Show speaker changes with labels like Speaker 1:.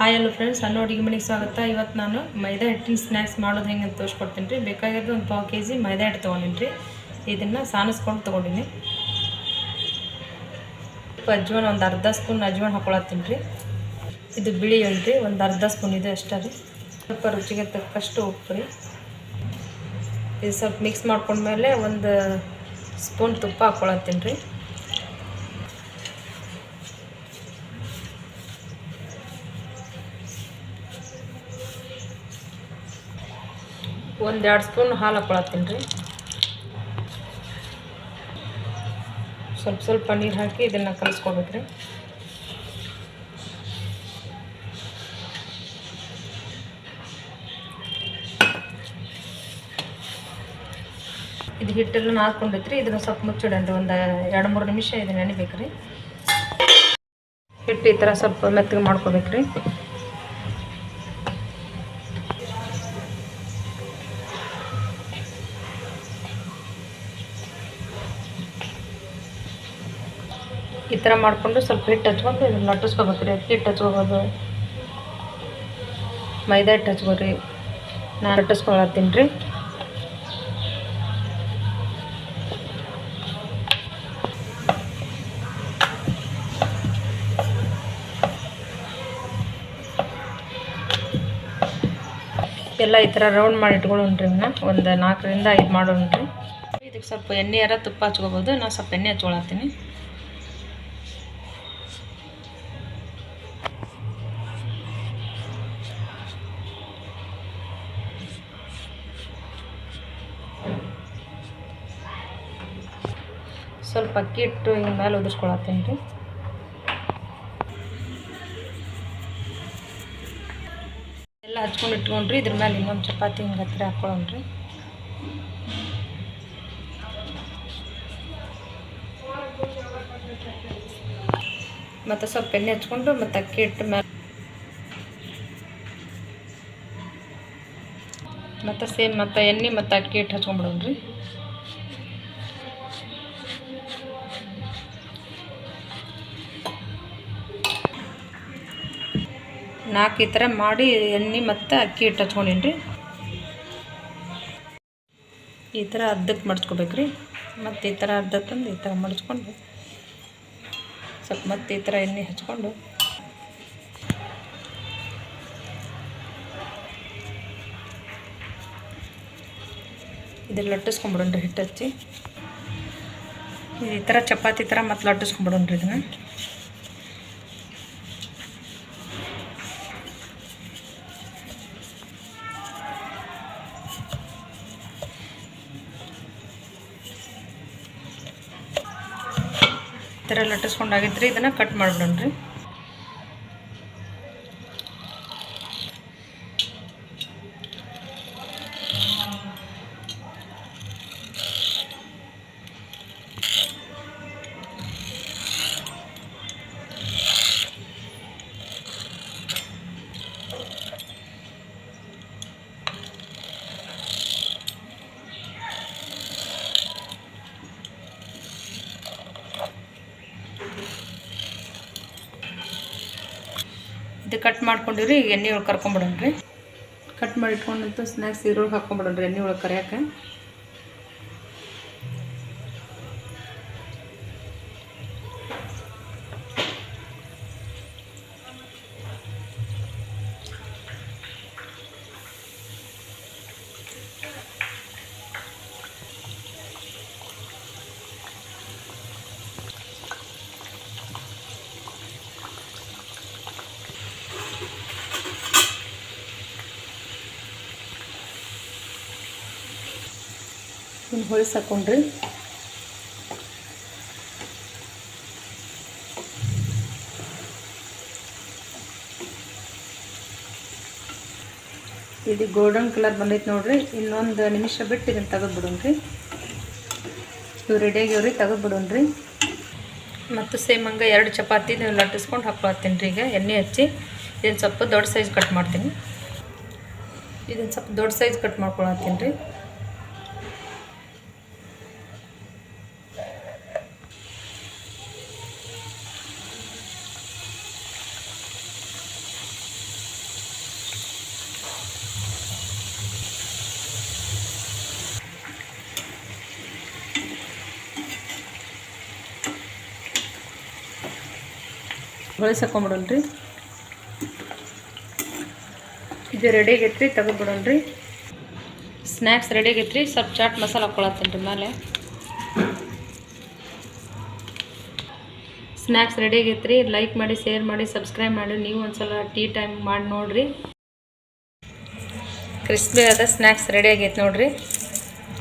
Speaker 1: Hi hello friends ಸಣ್ಣ ಅಡುಗೆ ಮನೆಗೆ ಸ್ವಾಗತ. ಇವತ್ತು ನಾನು ಮೈದಾ ಹಿಟ್ಟಿನ ಸ್ನ್ಯಾಕ್ಸ್ ಮಾಡೋದು ಹೆಂಗೆ ಅಂತ ತೋರಿಸ್ಕೊಡ್ತೀನಿ ರೀ. ಬೇಕಾಗಿರೋದು ಒಂದು ಪಾವು ಕೆ ಜಿ ಮೈದಾ ಹಿಟ್ಟು ತೊಗೊಂಡಿನಿ ರೀ. ಇದನ್ನು ಸಾನಿಸ್ಕೊಂಡು ತೊಗೊಂಡಿನಿ. ಅಜ್ವಾನ, ಒಂದು ಅರ್ಧ ಸ್ಪೂನ್ ಅಜ್ವಾನ ಹಾಕೊಳತ್ತೀನಿ ರೀ. ಇದು ಬಿಳಿ ರೀ. ಒಂದು ಅರ್ಧ ಸ್ಪೂನ್ ಇದೆ ಅಷ್ಟೇ ರೀ. ಸ್ವಲ್ಪ ರುಚಿಗೆ ತಕ್ಕಷ್ಟು ಉಪ್ಪು ರೀ. ಇದು ಸ್ವಲ್ಪ ಮಿಕ್ಸ್ ಮಾಡ್ಕೊಂಡ್ಮೇಲೆ ಒಂದು ಸ್ಪೂನ್ ತುಪ್ಪ ಹಾಕೊಳತ್ತೀನಿ ರೀ. ಒಂದು ಎರಡು ಸ್ಪೂನ್ ಹಾಲು ಹಾಕೊಳತ್ತೀನಿ ರೀ. ಸ್ವಲ್ಪ ಸ್ವಲ್ಪ ನೀರು ಹಾಕಿ ಇದನ್ನು ಕಲಿಸ್ಕೊಬೇಕು ರೀ. ಇದು ಹಿಟ್ಟೆಲ್ಲ ನಾದ್ಕೊಂಡೈತ್ರಿ, ಇದನ್ನು ಸ್ವಲ್ಪ ಮುಚ್ಚಿಡನ್ರಿ ಒಂದು ಎರಡು ಮೂರು ನಿಮಿಷ ಇದನ್ನ ನೆನಿಬೇಕು ರೀ. ಹಿಟ್ಟು ಈ ಥರ ಸ್ವಲ್ಪ ಮೆತ್ತಗೆ ಮಾಡ್ಕೋಬೇಕು ಈ ಥರ ಮಾಡಿಕೊಂಡು ಸ್ವಲ್ಪ ಹಿಟ್ಟು ಹಚ್ಕೊಂಡು ಇದನ್ನ ಲಟ್ಟಿಸ್ಕೋಬೇಕು ರೀ ಅಕ್ಕಿ ಹಿಟ್ಟು ಹಚ್ಕೋಬೋದು ಮೈದಾ ಹಿಟ್ಟು ಹಚ್ಕೋರಿ ನಾನು ಲಟ್ಟಿಸ್ಕೊಳತ್ತೀನಿ ರೀ. ಎಲ್ಲ ಈ ಥರ ರೌಂಡ್ ಮಾಡಿ ಇಟ್ಕೊಳ್ಳೋಣ್ರಿ ಇವನ್ನ ಒಂದು ನಾಲ್ಕರಿಂದ ಐದು ಮಾಡೋಣ ರೀ. ಇದಕ್ಕೆ ಸ್ವಲ್ಪ ಎಣ್ಣೆ ಯಾರ ತುಪ್ಪ ಹಚ್ಕೋಬೋದು ನಾನು ಸ್ವಲ್ಪ ಎಣ್ಣೆ ಹಚ್ಕೊಳತ್ತೀನಿ. ಸ್ವಲ್ಪ ಅಕ್ಕಿ ಹಿಟ್ಟು ಹಿಂಗೆ ಮೇಲೆ ಉದಿಸ್ಕೊಳತ್ತೀನಿ ರೀ. ಎಲ್ಲ ಹಚ್ಕೊಂಡು ಇಟ್ಕೊಂಡ್ರಿ, ಇದ್ರ ಮೇಲೆ ಇನ್ನೊಂದು ಚಪಾತಿ ಹಿಂಗೆ ಹತ್ತಿರ ಹಾಕ್ಕೊಳ್ಳೋಣ್ರಿ ಮತ್ತು ಸ್ವಲ್ಪ ಎಣ್ಣೆ ಹಚ್ಕೊಂಡು ಮತ್ತು ಅಕ್ಕಿ ಇಟ್ಟು ಮೇಲೆ ಮತ್ತು ಸೇಮ್ ಮತ್ತು ಎಣ್ಣೆ ಮತ್ತು ಅಕ್ಕಿ ಹಿಟ್ಟು ಹಚ್ಕೊಂಡ್ಬಿಡೋಣ್ರಿ ನಾಲ್ಕು ಈ ಥರ ಮಾಡಿ ಎಣ್ಣೆ ಮತ್ತು ಅಕ್ಕಿ ಹಿಟ್ಟು ಹಚ್ಕೊಂಡೀನಿ ರೀ. ಈ ಥರ ಅರ್ಧಕ್ಕೆ ಮಡ್ಚ್ಕೋಬೇಕು ರೀ. ಮತ್ತು ಈ ಥರ ಅರ್ಧಕ್ಕಂದು ಈ ಥರ ಮಡ್ಚ್ಕೊಂಡು ಸ್ವಲ್ಪ ಮತ್ತೆ ಈ ಥರ ಎಣ್ಣೆ ಹಚ್ಕೊಂಡು ಇದನ್ನು ಲಟ್ಟಿಸ್ಕೊಂಬಿಡೋಣ್ರಿ ಹಿಟ್ಟು ಹಚ್ಚಿ. ಈ ಥರ ಚಪಾತಿ ಥರ ಮತ್ತು ಲಟ್ಟಿಸ್ಕೊಂಬಿಡೋಣ್ರಿ ಇದನ್ನು. ಥರ ಲಟ್ಟಿಸ್ಕೊಂಡಾಗಿದ್ರಿ ಇದನ್ನು ಕಟ್ ಮಾಡಿಬಿಡೋಣ್ರಿ. ಇದು ಕಟ್ ಮಾಡ್ಕೊಂಡಿವ್ರಿ ಎಣ್ಣೆ ಒಳಗೆ ಕರ್ಕೊಂಬಿಡೋಣ್ರಿ ಕಟ್ ಮಾಡಿ ಇಟ್ಕೊಂಡಂತ ಸ್ನ್ಯಾಕ್ಸ್ ಇದ್ರೊಳಗೆ ಹಾಕ್ಕೊಂಬಿಡೋಣ್ರಿ ಎಣ್ಣೆ ಒಳಗೆ ಕರಿಯಾಕೆ. ಇನ್ನು ಹೋಳಿ ಹಾಕೊಂಡ್ರಿ. ಇದು ಗೋಲ್ಡನ್ ಕಲರ್ ಬಂದೈತೆ ನೋಡ್ರಿ. ಇನ್ನೊಂದು ನಿಮಿಷ ಬಿಟ್ಟು ಇದನ್ನು ತೆಗೆದ್ಬಿಡೋನ್ರಿ ಇವು ರೆಡಿಯಾಗ್ಯವ್ರಿ ತೆಗೆದ್ಬಿಡೋನ್ರಿ ಮತ್ತು ಸೇಮ್ ಹಂಗೆ ಎರಡು ಚಪಾತಿ ಲಟ್ಟಿಸ್ಕೊಂಡು ಹಾಕ್ಕೊಳತ್ತೀನಿ ರೀ ಈಗ. ಎಣ್ಣೆ ಹಚ್ಚಿ ಇದನ್ನು ಸ್ವಲ್ಪ ದೊಡ್ಡ ಸೈಜ್ ಕಟ್ ಮಾಡ್ತೀನಿ. ಇದನ್ನು ಸ್ವಲ್ಪ ದೊಡ್ಡ ಸೈಜ್ ಕಟ್ ಮಾಡ್ಕೊಳತ್ತೀನಿ ರೀ. ಬಳಸಕೊಂಬಿಡೋಣ್ರಿ ಇದು ರೆಡಿ ಆಗೈತೆ ರೀ ತೆಗೆದ್ಬಿಡೋಣ್ರಿ ಸ್ನ್ಯಾಕ್ಸ್ ರೆಡಿ ಆಗೈತ್ರಿ, ಸ್ವಲ್ಪ ಚಾಟ್ ಮಸಾಲ ಹಾಕ್ಕೊಳತ್ತೀನಿ ರೀ ಮೇಲೆ ಸ್ನ್ಯಾಕ್ಸ್ ರೆಡಿ ಆಗೈತ್ರಿ ಲೈಕ್ ಮಾಡಿ ಶೇರ್ ಮಾಡಿ ಸಬ್ಸ್ಕ್ರೈಬ್ ಮಾಡಿ, ನೀವು ಒಂದ್ಸಲ ಟೀ ಟೈಮ್ ಮಾಡಿ ನೋಡಿರಿ. ಕ್ರಿಸ್ಪಿ ಆದ ಸ್ನ್ಯಾಕ್ಸ್ ರೆಡಿ ಆಗೈತೆ ನೋಡಿರಿ.